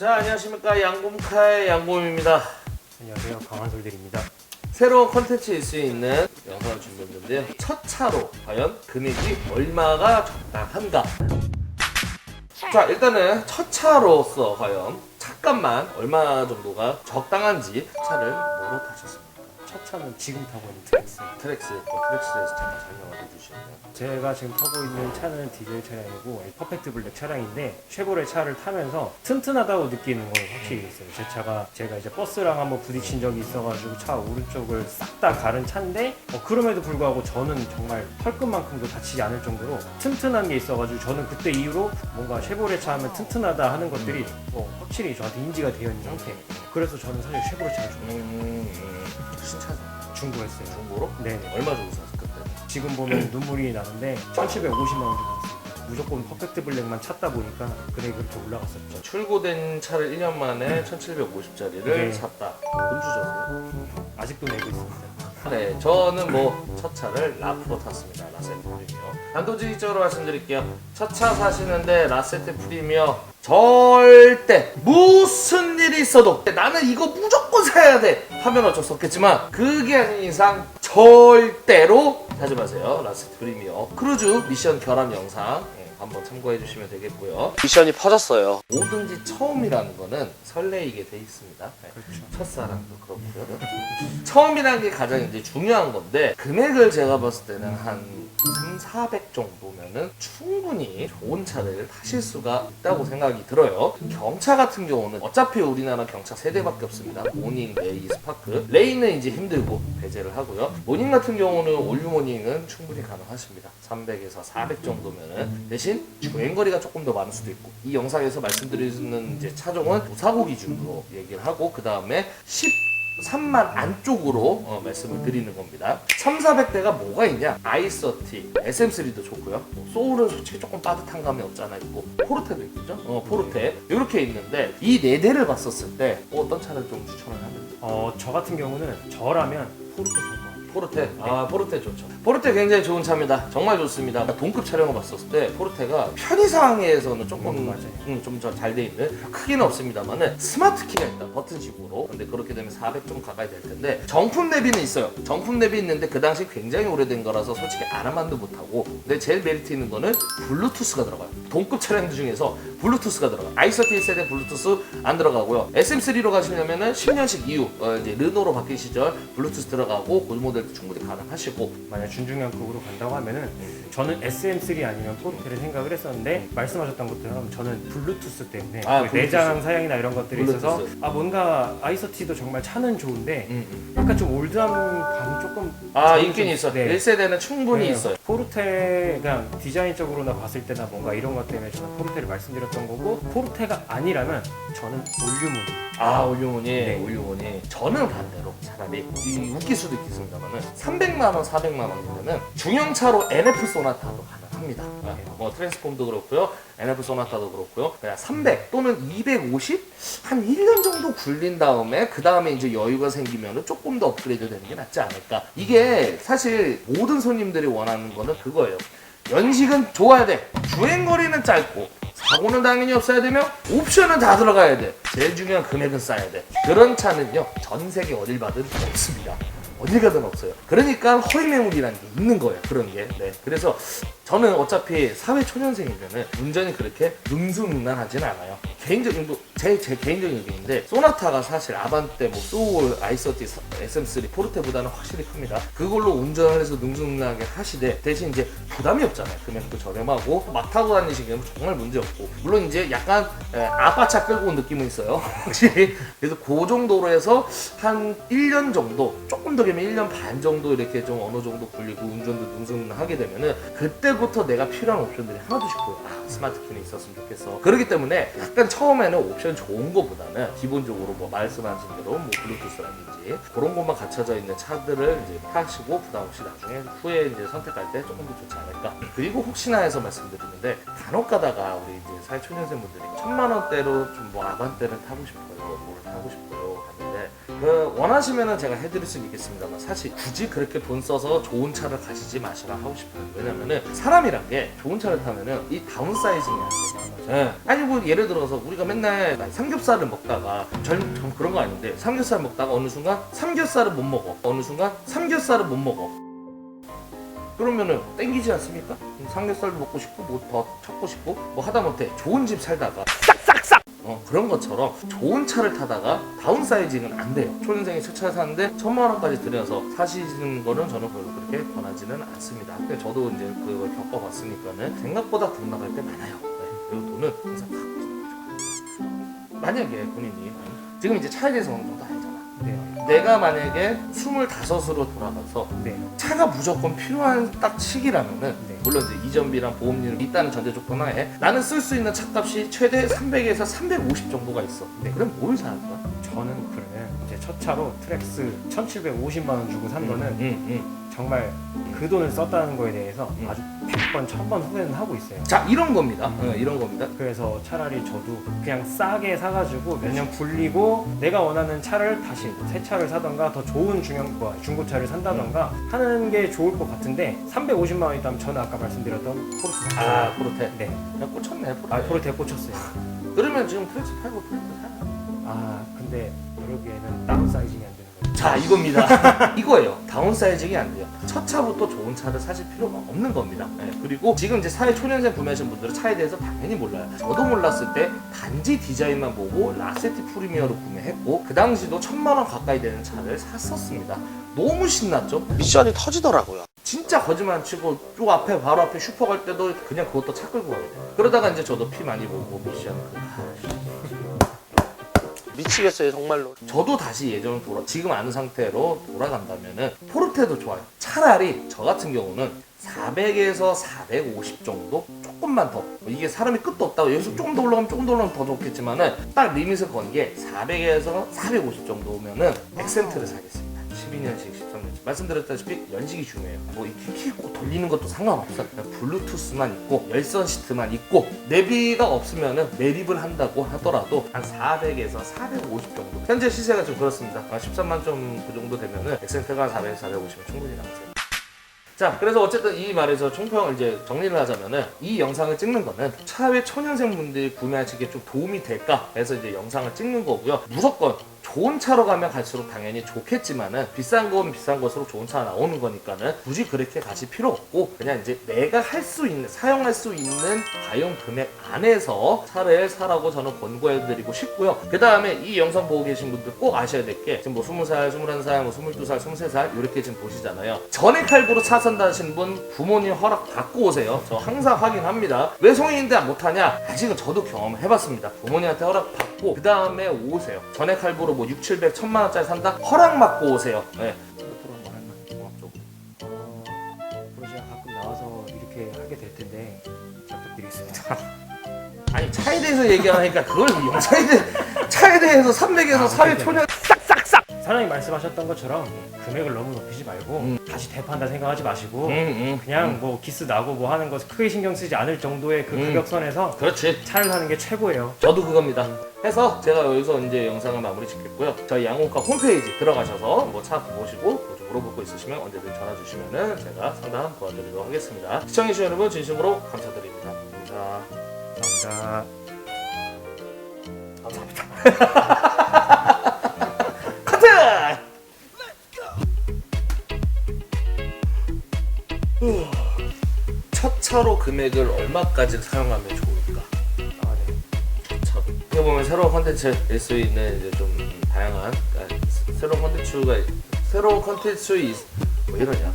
자 안녕하십니까. 양곰카의 양곰입니다. 안녕하세요. 강한솔들입니다. 새로운 컨텐츠일 수 있는 영상을 준비했는데요. 첫 차로 과연 금액이 얼마가 적당한가? 자 일단은 첫 차로서 과연 차값만 얼마 정도가 적당한지 차를 뭐로 타셨습니까? 첫 차는 지금 타고 있는 트랙스. 트렉스 또 트렉스에서 잠깐 설명을 해주시면 제가 지금 타고 있는 차는 디젤 차량이고 퍼펙트 블랙 차량인데 쉐보레 차를 타면서 튼튼하다고 느끼는 건 확실히 있어요. 제 차가 제가 이제 버스랑 한번 부딪힌 적이 있어가지고 차 오른쪽을 싹 다 가른 차인데 어, 그럼에도 불구하고 저는 정말 헐끝만큼도 다치지 않을 정도로 튼튼한 게 있어가지고 저는 그때 이후로 뭔가 쉐보레 차 하면 튼튼하다 하는 것들이 어, 확실히 저한테 인지가 되어 있는 상태 그래서 저는 사실 쉐보레 차를 좋아해요. 음, 음, 신 차죠 중고했어요 중고로? 네 얼마 주고 샀을 그때? 지금 보면 눈물이 나는데 1,750만 원 주고 샀습니다. 무조건 퍼펙트 블랙만 찾다 보니까 그래 그렇게 올라갔었죠. 출고된 차를 1년 만에 1750짜리를 네. 샀다. 돈 주셨어요? 아직도 내고 있습니다. 네, 저는 뭐 첫 차를 라프로 탔습니다. 라세트 프리미어. 단도직입적으로 말씀드릴게요. 첫 차 사시는데 라세트 프리미어 절대 무슨 일이 있어도 나는 이거 무조건 사야 돼 하면 어쩔 수 없겠지만 그게 아닌 이상 절대로 사지 마세요. 라세트 프리미어 크루즈 미션 결합 영상 예, 한번 참고해 주시면 되겠고요. 미션이 퍼졌어요. 뭐든지 처음이라는 거는 설레이게 돼 있습니다. 네. 그렇죠. 첫사랑도 그렇고요. 처음이라는 게 가장 이제 중요한 건데 금액을 제가 봤을 때는 한 3, 400 정도면은 충분히 좋은 차를 타실 수가 있다고 생각이 들어요. 경차 같은 경우는 어차피 우리나라 경차 세 대밖에 없습니다. 모닝, 레이, 스파크. 레이는 이제 힘들고 배제를 하고요. 모닝 같은 경우는 올류 모닝은 충분히 가능하십니다. 300에서 400 정도면은 대신 주행거리가 조금 더 많을 수도 있고 이 영상에서 말씀드리는 이제 차종은 무사고 기준으로 얘기를 하고 그 다음에 13만 안쪽으로 어, 말씀을 드리는 겁니다. 3, 400대가 뭐가 있냐? i30, SM3도 좋고요. 뭐 소울은 솔직히 조금 빠듯한 감이 없잖아 있고 포르테도 있죠. 어, 포르테 이렇게 있는데 이 네 대를 봤었을 때 어떤 차를 좀 추천을 하면 어, 저 같은 경우는 저라면 포르테 살것 같아요. 포르테. 아 포르테 좋죠. 포르테 굉장히 좋은 차입니다. 정말 좋습니다. 동급 촬영을 봤었을 때 포르테가 편의상에서는 조금 음, 맞아요. 좀잘 돼 있는 크기는 없습니다만은 스마트 키가 있다 버튼식으로. 근데 그렇게 되면 400좀 가까이 될 텐데 정품 내비는 있어요. 정품 내비 있는데 그 당시 굉장히 오래된 거라서 솔직히 알아만도 못하고. 근데 제일 메리트 있는 거는 블루투스가 들어가요. 동급 차량 중에서 블루투스가 들어가요. i30 세대 블루투스 안 들어가고요. SM3로 가시려면은 10년씩 이후 어, 이제 르노로 바뀐 시절 블루투스 들어가고 그 모델도 충분히 가능하시고. 만약 준중량급으로 간다고 하면은 저는 SM3 아니면 포르테를 생각을 했었는데 말씀하셨던 것처럼 저는 블루투스 때문에 아, 그 내장 사양이나 이런 것들이 있어서 블루투스. 아 뭔가 아이서티도 정말 차는 좋은데 음, 음. 약간 좀 올드한 감이 조금 아 저는 있긴 좀- 있어 네. 1세대는 충분히 네, 있어요. 포르테 그냥 디자인적으로나 봤을 때나 뭔가 이런 것 때문에 저는 포르테를 말씀드렸던 거고 포르테가 아니라면 저는 올류문 아 올류문이 네. 올류문이 저는 반대로 차라리 이 웃길 수도 있겠습니다만은 300만 원 400만 원이면은 중형차로 NF 소나타도 가능합니다. 아, 뭐 트랜스폼도 그렇고요. NF 소나타도 그렇고요. 그냥 300 또는 250 한 1년 정도 굴린 다음에 그 다음에 이제 여유가 생기면은 조금 더 업그레이드 되는 게 낫지 않을까. 이게 사실 모든 손님들이 원하는 거는 그거예요. 연식은 좋아야 돼. 주행거리는 짧고 사고는 당연히 없어야 되며 옵션은 다 들어가야 돼. 제일 중요한 금액은 싸야 돼. 그런 차는요 전 세계 어딜 봐든 없습니다. 어딜 가든 없어요. 그러니까 허위 매물이라는 게 있는 거예요. 그런 게. 네. 그래서 저는 어차피 사회 초년생이면은 운전이 그렇게 능수능란하진 않아요. 개인적인 뭐, 제, 제 개인적인 의견인데 소나타가 사실 아반떼, 뭐 소울, 아이서티, SM3, 포르테보다는 확실히 큽니다. 그걸로 운전을 해서 능수능란하게 하시되 대신 이제 부담이 없잖아요. 금액도 저렴하고 막 타고 다니시기에는 정말 문제 없고 물론 이제 약간 에, 아빠차 끌고 온 느낌은 있어요. 확실히 그래서 그 정도로 해서 한 1년 정도 조금 더 길면 1년 반 정도 이렇게 좀 어느 정도 굴리고 운전도 능수능란하게 되면은 그때부터 내가 필요한 옵션들이 하나둘씩 보여. 아 스마트 키는 있었으면 좋겠어. 그렇기 때문에 약간 처음에는 옵션 좋은 거보다는 기본적으로 뭐 말씀하신 대로 뭐 블루투스라든지 그런 것만 갖춰져 있는 차들을 이제 타시고 부담 없이 나중에 후에 이제 선택할 때 조금 더 좋지 않을까. 그리고 혹시나 해서 말씀드리는데 간혹 가다가 우리 이제 사회초년생분들이 천만 원대로 좀 뭐 아반떼를 타고 싶어요. 뭐를 타고 싶어요. 그 원하시면은 제가 해드릴 수 있겠습니다만 사실 굳이 그렇게 돈 써서 좋은 차를 가시지 마시라 하고 싶어요. 왜냐면은 사람이란 게 좋은 차를 타면은 이 다운사이징이 안 돼요. 예. 아니 뭐 예를 들어서 우리가 맨날 삼겹살을 먹다가 전, 전 그런 거 아닌데 삼겹살 먹다가 어느 순간 삼겹살을 못 먹어 어느 순간 삼겹살을 못 먹어 그러면은 땡기지 않습니까? 삼겹살도 먹고 싶고 뭐 더 찾고 싶고 뭐 하다못해 좋은 집 살다가 싹싹싹 어, 그런 것처럼 좋은 차를 타다가 다운사이징은 안 돼요. 초년생이 첫 차를 사는데 천만 원까지 들여서 사시는 거는 저는 별로 그렇게 권하지는 않습니다. 근데 저도 이제 그걸 겪어봤으니까는 생각보다 돈 나갈 때 많아요. 네, 그리고 돈은 항상 갖고 있는 게 좋아요. 만약에 본인이 지금 이제 차에 대해서 어느 정도 알잖아. 네. 내가 만약에 25으로 돌아가서 네. 차가 무조건 필요한 딱 시기라면은 네. 물론 이제 이전비랑 보험료는 있다는 전제 조건 하에 나는 쓸 수 있는 차값이 최대 300에서 350 정도가 있어. 네. 그럼 뭘 사는 거야? 저는 그러면 이제 첫 차로 트랙스 1,750만 원 주고 산 거는 응, 응. 정말 그 돈을 썼다는 거에 대해서 음. 아주 100번, 1000번 후회는 하고 있어요. 자 이런 겁니다. 음. 어, 이런 겁니다. 그래서 차라리 저도 그냥 싸게 사가지고 몇 년 굴리고 내가 원하는 차를 다시 새 차를 사던가 더 좋은 중형 뭐 중고차를 산다던가 하는 게 좋을 것 같은데 350만 원 있다면 저는 아까 말씀드렸던 포르테 아 포르테. 네. 야 꽂혔네 포르테. 아 포르테 꽂혔어요. 그러면 지금 트랙스 팔고 포르테 사. 아 근데 그러기에는 되는 거죠. 자 이겁니다. 이거예요. 다운사이징이 안 돼요. 첫 차부터 좋은 차를 사실 필요가 없는 겁니다. 네, 그리고 지금 이제 사회 초년생 구매하신 분들은 차에 대해서 당연히 몰라요. 저도 몰랐을 때 단지 디자인만 보고 라세티 프리미어로 구매했고 그 당시도 천만 원 가까이 되는 차를 샀었습니다. 너무 신났죠? 미션이 터지더라고요. 진짜 거짓말 안 치고 요 앞에 바로 앞에 슈퍼 갈 때도 그냥 그것도 차 끌고 가요. 그러다가 이제 저도 피 많이 보고 미션. 미치겠어요 정말로. 저도 다시 예전으로 돌아 지금 아는 상태로 돌아간다면은 포르테도 좋아요. 차라리 저 같은 경우는 400에서 450 정도 조금만 더 이게 사람이 끝도 없다고 여기서 조금 더 올라가면 조금 더 올라가면 더 좋겠지만은 딱 리밋을 건 게 400에서 450 정도면은 엑센트를 사겠습니다. 12년씩 13년씩 말씀드렸다시피 연식이 중요해요. 뭐 이렇게 키고 돌리는 것도 상관없어. 그냥 블루투스만 있고 열선 시트만 있고 내비가 없으면은 매립을 한다고 하더라도 한 400에서 450 정도. 현재 시세가 좀 그렇습니다. 13만 좀 그 정도 되면은 엑센트가 400, 450은 충분히 나오세요. 자, 그래서 어쨌든 이 말에서 총평을 이제 정리를 하자면은 이 영상을 찍는 거는 차외 초년생 분들이 구매하시기에 좀 도움이 될까 해서 이제 영상을 찍는 거고요. 무조건 좋은 차로 가면 갈수록 당연히 좋겠지만은 비싼 건 비싼 것으로 좋은 차가 나오는 거니까는 굳이 그렇게 가실 필요 없고 그냥 이제 내가 할 수 있는 사용할 수 있는 가용 금액 안에서 차를 사라고 저는 권고해드리고 싶고요. 그 다음에 이 영상 보고 계신 분들 꼭 아셔야 될 게 지금 뭐 20살, 21살, 뭐 22살, 23살 이렇게 지금 보시잖아요. 전액 할부로 차 산다 하시는 분 부모님 허락 받고 오세요. 저 항상 확인합니다. 왜 성인인데 못하냐? 아직은 저도 경험을 해봤습니다. 부모님한테 허락 받고 그 다음에 오세요. 전액 할부로 뭐 6, 700, 1000만 원짜리 산다? 허락 받고 오세요. 네. 어, 앞으로 제가 가끔 나와서 이렇게 하게 될 텐데 잘 부탁드리겠습니다. 아니 차에 대해서 얘기하니까 그걸 영상에 대해 차에 대해서 300에서 아, 400 네네. 초년 사장님 말씀하셨던 것처럼 금액을 너무 높이지 말고 음. 다시 대파한다 생각하지 마시고 응, 응. 그냥 뭐 기스 나고 뭐 하는 거 크게 신경 쓰지 않을 정도의 그 음. 가격선에서 그렇지. 차를 사는 게 최고예요. 저도 그겁니다. 해서 제가 여기서 이제 영상을 마무리 짓겠고요. 저희 양호카 홈페이지 들어가셔서 뭐 차 보시고 뭐 좀 물어볼 거 있으시면 언제든 전화 주시면은 제가 상담 도와드리도록 하겠습니다. 시청해주신 여러분 진심으로 감사드립니다. 감사합니다. 감사합니다. 커트! 첫 차로 금액을 얼마까지 사용하면 좋을까? 차로. 어떻게 보면 새로운 컨텐츠일 수 있는 이제 좀 다양한 아, 새- 새로운 컨텐츠가 새로운 컨텐츠 있- 뭐 이러냐?